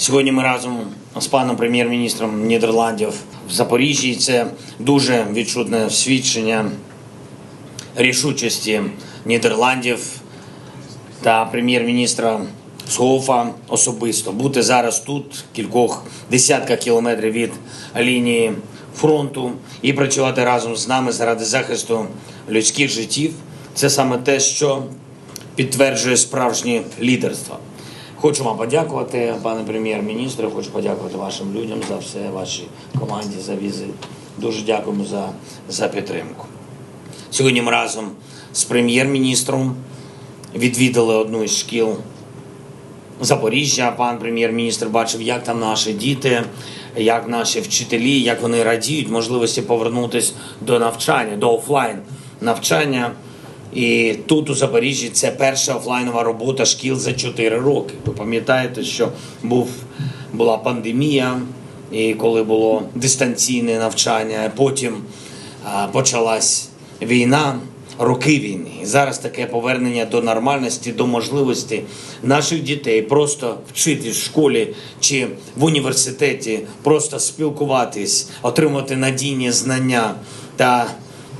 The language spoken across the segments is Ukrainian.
Сьогодні ми разом з паном прем'єр-міністром Нідерландів в Запоріжжі. Це дуже відчутне свідчення рішучості Нідерландів та прем'єр-міністра Схофа особисто бути зараз тут, кількох десятках кілометрів від лінії фронту, і працювати разом з нами заради захисту людських життів. Це саме те, що підтверджує справжнє лідерство. Хочу вам подякувати, пане прем'єр-міністре. Хочу подякувати вашим людям за все, вашій команді за візит. Дуже дякуємо за, за підтримку. Сьогодні ми разом з прем'єр-міністром відвідали одну із шкіл Запоріжжя. Пан прем'єр-міністр бачив, як там наші діти, як наші вчителі, як вони радіють можливості повернутися до навчання, до офлайн навчання. І тут у Запоріжжі це перша офлайнова робота шкіл за 4 роки. Ви пам'ятаєте, що був була пандемія, і коли було дистанційне навчання, потім а, почалась війна, роки війни. І зараз таке повернення до нормальності, до можливості наших дітей просто вчитись в школі чи в університеті, просто спілкуватись, отримати надійні знання та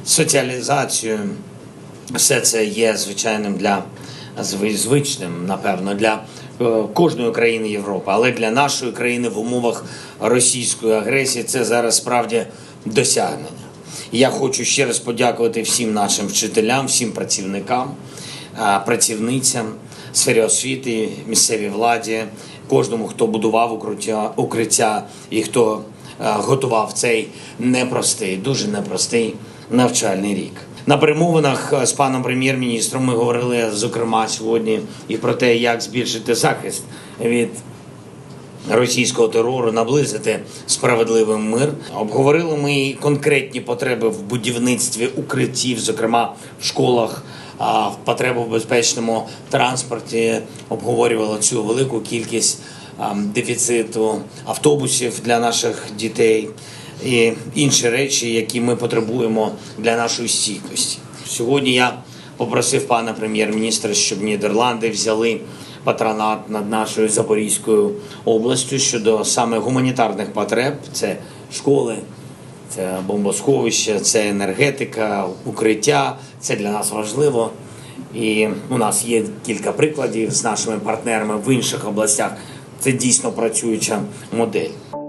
соціалізацію. Все це є звичайним для зви- звичним, напевно, для е, кожної країни Європи, але для нашої країни в умовах російської агресії це зараз справді досягнення. Я хочу ще раз подякувати всім нашим вчителям, всім працівникам, е, працівницям сфері освіти, місцевій владі, кожному, хто будував укриття, укриття і хто е, готував цей непростий, дуже непростий навчальний рік. На перемовинах е, з паном прем'єр-міністром ми говорили зокрема сьогодні і про те, як збільшити захист від російського терору, наблизити справедливий мир. Обговорили ми конкретні потреби в будівництві укриттів, зокрема в школах. А в потребу в безпечному транспорті обговорювали цю велику кількість дефіциту автобусів для наших дітей і інші речі, які ми потребуємо для нашої стійкості. Сьогодні я попросив пана прем'єр-міністра, щоб Нідерланди взяли патронат над нашою Запорізькою областю щодо саме гуманітарних потреб. Це школи, це бомбосховище, це енергетика, укриття. Це для нас важливо. І у нас є кілька прикладів з нашими партнерами в інших областях. Це дійсно працююча модель.